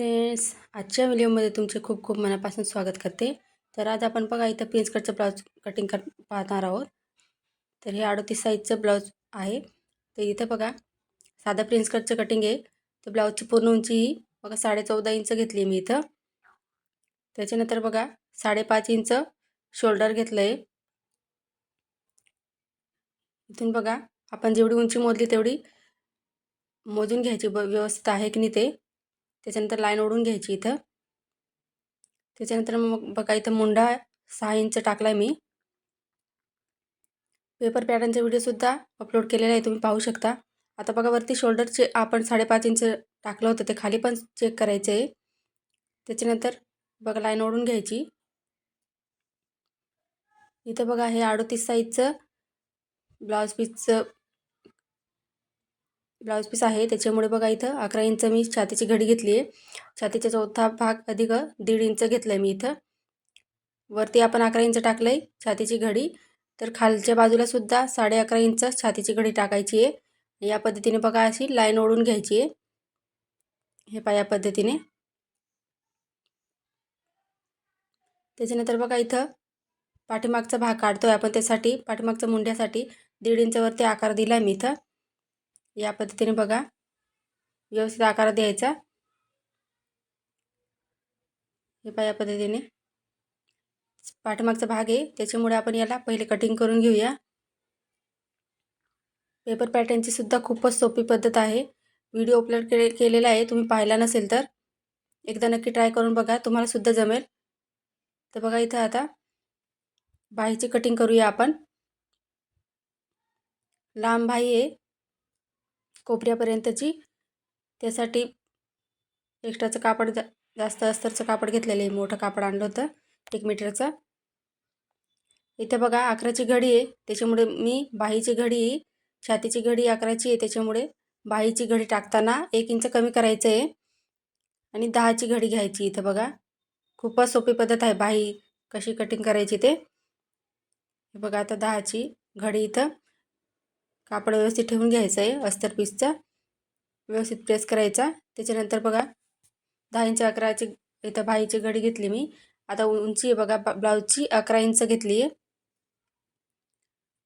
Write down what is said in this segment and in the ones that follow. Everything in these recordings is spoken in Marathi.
फ्रेंड्स आजच्या व्हिडिओमध्ये तुमचे खूप खूप मनापासून स्वागत करते. तर आज आपण बघा इथं प्रिन्स कटचं ब्लाऊज कटिंग कर पाहणार आहोत. तर हे अडतीस साईजचं ब्लाऊज आहे. तर इथं बघा साधं प्रिन्स कटचं कटिंग आहे. तर ब्लाऊजची पूर्ण उंची ही बघा साडे चौदा इंच घेतली मी इथं. त्याच्यानंतर बघा साडेपाच इंच शोल्डर घेतलं आहे इथून बघा आपण जेवढी उंची मोजली तेवढी मोजून घ्यायची ब व्यवस्थित आहे की नाही ते. त्याच्यानंतर लाईन ओढून घ्यायची इथं. त्याच्यानंतर मग बघा इथं मुंडा सहा इंच टाकला आहे मी. पेपर पॅटर्नचा व्हिडिओसुद्धा अपलोड केलेला आहे तुम्ही पाहू शकता. आता बघा वरती शोल्डरचे आपण साडेपाच इंच टाकलं होतं ते खाली पण चेक करायचं आहे त्याच्यानंतर बघा लाईन ओढून घ्यायची. इथं बघा हे अडोतीस साईजचं ब्लाऊज पीसचं ब्लाऊज पीस आहे. त्याच्यामुळे बघा इथं अकरा इंच मी छातीची घडी घेतली आहे. छातीचा चौथा भाग अधिक दीड इंच घेतलं आहे मी इथं. वरती आपण अकरा इंच टाकलं आहे छातीची घडी. तर खालच्या बाजूला सुद्धा साडे अकरा इंच छातीची घडी टाकायची आहे. या पद्धतीने बघा अशी लाईन ओढून घ्यायची आहे. हे पा या पद्धतीने. त्याच्यानंतर बघा इथं पाठीमागचा भाग काढतो आहे आपण त्यासाठी. पाठीमागच्या मुंड्यासाठी दीड इंचवरती आकार दिला आहे मी इथं. या पद्धतीने बघा. व्यवस्थित आकार द्यायचा. हे पहा या पद्धतीने. पाठीमागचा भाग आहे. त्याच्यामुळे आपण याला पहिले कटिंग करून घेऊया. पेपर पॅटर्नची सुद्धा खूपच सोपी पद्धत आहे. व्हिडिओ अपलोड के केलेला आहे. तुम्ही पाहिला नसेल तर. एकदा नक्की ट्राय करून बघा. तुम्हाला सुद्धा जमेल. तर बघा इथं आता बाहीची कटिंग करूया आपण. लांब बाही आहे. कोपऱ्यापर्यंतची. त्यासाठी एक्स्ट्राचं कापड जा जास्त अस्तरचं कापड घेतलेलं आहे. मोठं कापड आणलं होतं एक मीटरचं. इथं बघा अकराची घडी आहे. त्याच्यामुळे मी बाहीची घडी छातीची घडी अकराची आहे. त्याच्यामुळे बाहीची घडी टाकताना एक इंच कमी करायचं आहे. आणि दहाची घडी घ्यायची इथं बघा. खूपच सोपी पद्धत आहे बाही कशी कटिंग करायची ते. बघा आता दहाची घडी इथं. कापड व्यवस्थित ठेवून घ्यायचं आहे अस्तर पीसचा व्यवस्थित प्रेस करायचा. त्याच्यानंतर बघा दहा इंच अकराची इथं बाईची घडी घेतली मी. आता उंची आहे बघा ब्लाऊजची अकरा इंच घेतली आहे.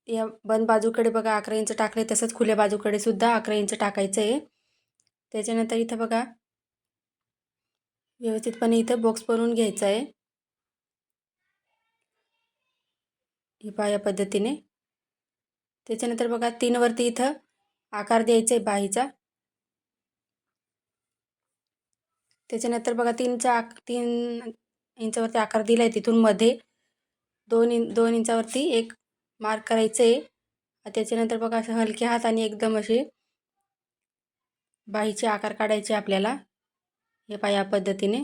या बंद बाजूकडे बघा अकरा इंच टाकले तसंच खुल्या बाजूकडे सुद्धा अकरा इंच टाकायचं आहे त्याच्यानंतर इथं बघा व्यवस्थितपणे इथं बॉक्स बनवून घ्यायचं आहे ही पाया पद्धतीने. त्याच्यानंतर बघा तीनवरती इथं आकार द्यायचा आहे बाहीचा त्याच्यानंतर बघा तीनचा आक तीन इंचावरती आकार दिला आहे तिथून मध्ये. दोन इन दोन इंचावरती एक मार्क करायचं आहे त्याच्यानंतर बघा असं हलके हात आणि एकदम असे बाहीचे आकार काढायचे आपल्याला हे पा या पद्धतीने.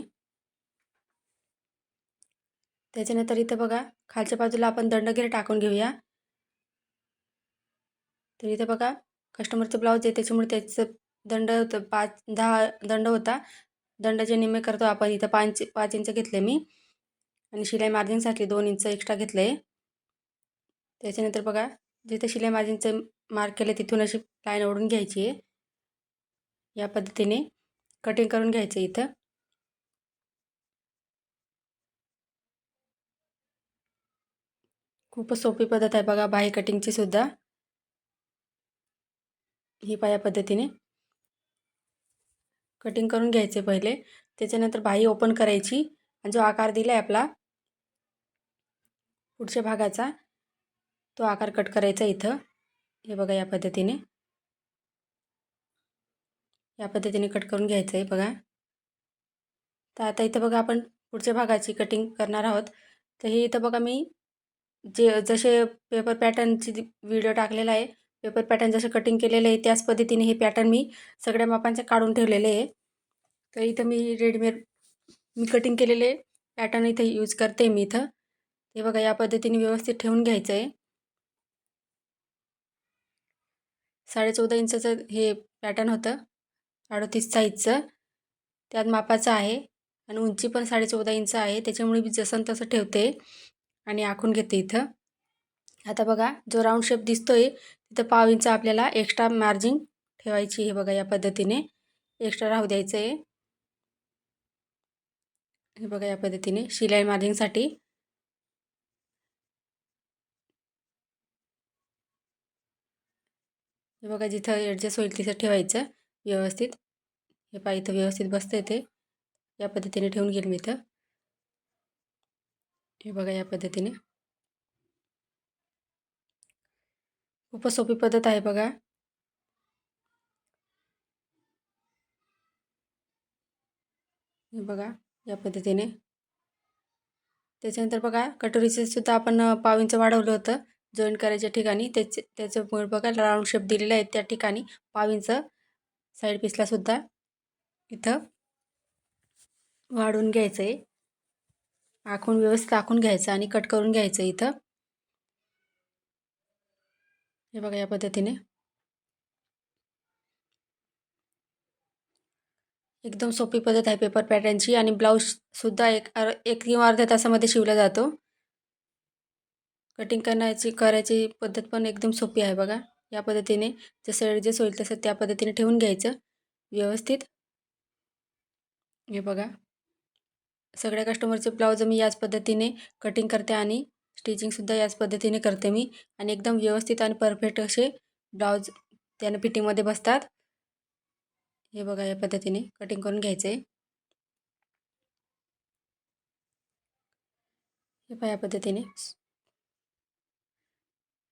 त्याच्यानंतर इथं बघा खालच्या बाजूला आपण दंडगिरी टाकून घेऊया. तर इथे बघा कस्टमरचं ब्लाऊज आहे त्याच्यामुळे त्याचं दंड होतं पाच दहा दंड होता. दंडाचे निम्मे करतो आपण. इथं पाच पाच इंच घेतले मी. आणि शिलाई मार्जिनसाठी दोन इंच एक्स्ट्रा घेतलं. आहे त्याच्यानंतर बघा जिथे शिलाई मार्जिनचं मार्क केलं तिथून अशी लाईन ओढून घ्यायची आहे. या पद्धतीने कटिंग करून घ्यायचं इथं. खूपच सोपी पद्धत आहे बघा बाही कटिंगची सुद्धा. ही पाया पद्धतीने. कटिंग करून घ्यायचे पहिले. त्याच्यानंतर बाही ओपन करायची आणि जो आकार दिला आहे आपला पुढच्या भागाचा तो आकार कट करायचा इथं. हे बघा या पद्धतीने. या पद्धतीने कट करून घ्यायचं आहे बघा. तर आता इथं बघा आपण पुढच्या भागाची कटिंग करणार आहोत. तर हे इथं बघा मी जे जसे पेपर पॅटर्नची व्हिडिओ टाकलेला आहे पेपर पॅटर्न जसं कटिंग केलेलं आहे त्याच पद्धतीने हे पॅटर्न मी सगळ्या मापांचे काढून ठेवलेले आहे. तर इथं मी रेडीमेड मी कटिंग केलेले पॅटर्न इथं यूज करते मी इथं. हे बघा या पद्धतीने व्यवस्थित ठेवून घ्यायचं आहे. साडेचौदा इंचाचं हे पॅटर्न होतं अडतीस साईजचं. त्यात मापाचं आहे आणि उंची पण साडेचौदा इंच आहे त्याच्यामुळे मी जसं तसं ठेवते आणि आखून घेते इथं. आता बघा जो राऊंड शेप दिसतोय तिथं पाव इंच आपल्याला एक्स्ट्रा मार्जिन ठेवायची हे बघा या पद्धतीने. एक्स्ट्रा राहू द्यायचं आहे हे बघा या पद्धतीने शिलाई मार्जिंगसाठी हे बघा जिथं ॲडजस्ट होईल तिथं ठेवायचं व्यवस्थित. हे पा इथं व्यवस्थित बसतं ते. या पद्धतीने ठेवून घेईल मी इथं. हे बघा या पद्धतीने. खूपच सोपी पद्धत आहे बघा. बघा या पद्धतीने. त्याच्यानंतर बघा कटोरीचं सुद्धा आपण पाव इंच वाढवलं होतं. जॉईन करायच्या ठिकाणी त्याचे त्याचं बघा राऊंड शेप दिलेला आहे त्या ठिकाणी पाव इंच. साईड पीसला सुद्धा इथं वाढवून घ्यायचं आहे आखून व्यवस्थित आखून घ्यायचं आणि कट करून घ्यायचं इथं. हे बघा या पद्धतीने. एकदम सोपी पद्धत आहे पेपर पॅटर्नची आणि ब्लाऊजसुद्धा एक अर एक किंवा अर्ध्या तासामध्ये शिवला जातो. कटिंग करण्याची करायची पद्धत पण एकदम सोपी आहे बघा. या पद्धतीने जसं ॲडजस्ट होईल तसं त्या पद्धतीने ठेवून घ्यायचं व्यवस्थित. हे बघा. सगळ्या कस्टमरचे ब्लाऊज मी याच पद्धतीने कटिंग करते आणि स्टिचिंगसुद्धा याच पद्धतीने करते मी. आणि एकदम व्यवस्थित आणि परफेक्ट असे ब्लाऊज त्यानं फिटिंगमध्ये बसतात. हे बघा या पद्धतीने कटिंग करून घ्यायचं. आहे हे पहा या पद्धतीने.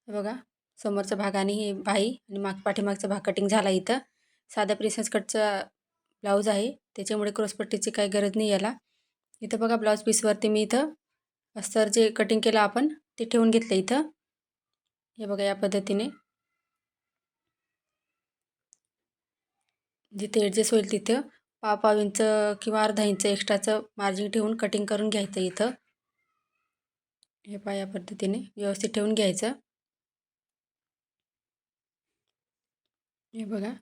हे बघा समोरचा भाग आणि हे बाई आणि माग पाठीमागचा भाग कटिंग झाला इथं. साध्या प्रिन्सेस कटचा ब्लाऊज आहे. त्याच्यामुळे क्रॉसपट्टीची काही गरज नाही याला. इथं बघा ब्लाऊज पीसवरती मी इथं अस्तर जे कटिंग केलं आपण ते ठेवून घेतलं इथं. हे बघा या पद्धतीने. जिथे ॲडजस्ट होईल तिथं पाव पाव इंच किंवा अर्धा इंच एक्स्ट्राचं मार्जिन ठेवून कटिंग करून घ्यायचं इथं. हे पा या पद्धतीने व्यवस्थित ठेवून घ्यायचं. हे बघा.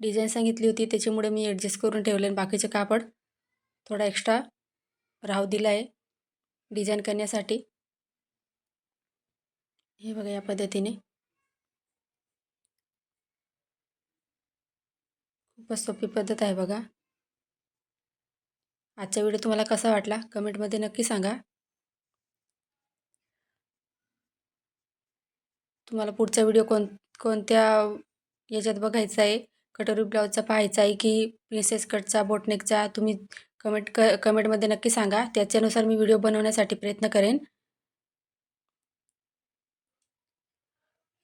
डिझाईन सांगितली होती त्याच्यामुळे मी ॲडजस्ट करून ठेवले बाकीचे कापड थोडा एक्स्ट्रा राहू दिला आहे डिझाईन करण्यासाठी? हे बघा या पद्धतीने. खूपच सोपी पद्धत आहे बघा. आजचा व्हिडिओ तुम्हाला कसा वाटला? कमेंटमध्ये नक्की सांगा. तुम्हाला पुढचा व्हिडिओ कोण कोणत्या याच्यात बघायचा आहे? कटोरी ब्लाऊजचा पाहायचा आहे की प्रिन्सेस कटचा बोटनेकचा? तुम्ही कमेंट क कमेंटमध्ये नक्की सांगा. त्याच्यानुसार मी व्हिडिओ बनवण्यासाठी प्रयत्न करेन.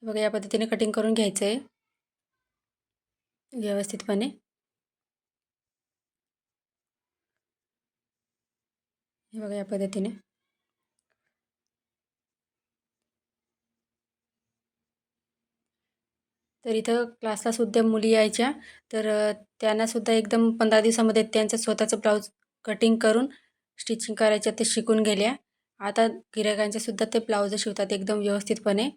बघा या पद्धतीने कटिंग करून घ्यायचं आहे व्यवस्थितपणे. हे बघा या पद्धतीने. तर इथं क्लासला सुद्धा मुली यायच्या. तर त्यांनासुद्धा एकदम पंधरा दिवसामध्ये त्यांचं स्वतःचं ब्लाऊज कटिंग करून स्टिचिंग करायच्या ते शिकून गेल्या. आता गिरायकांचे सुद्धा ते ब्लाऊज शिवतात एकदम व्यवस्थितपणे.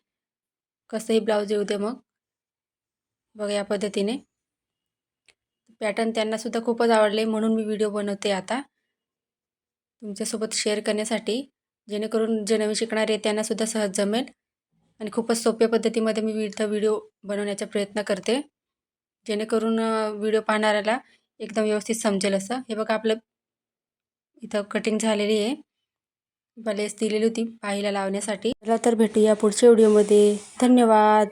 कसंही ब्लाऊज येऊ दे मग. बघा या पद्धतीने. पॅटर्न त्यांनासुद्धा खूपच आवडले म्हणून मी व्हिडिओ बनवते आता. तुमच्यासोबत शेअर करण्यासाठी. जेणेकरून जे नवीन शिकणारे त्यांनासुद्धा सहज जमेल. आणि खूपच सोप्या पद्धतीमध्ये मी विविध व्हिडिओ बनवण्याचा प्रयत्न करते. जेणेकरून व्हिडिओ पाहणाऱ्याला एकदम व्यवस्थित समजेल असं. हे बघा आपलं इथं कटिंग झालेली आहे. बलेस दिलेली होती पाहिला लावण्यासाठी. चला तर भेटूया पुढच्या व्हिडिओमध्ये. धन्यवाद!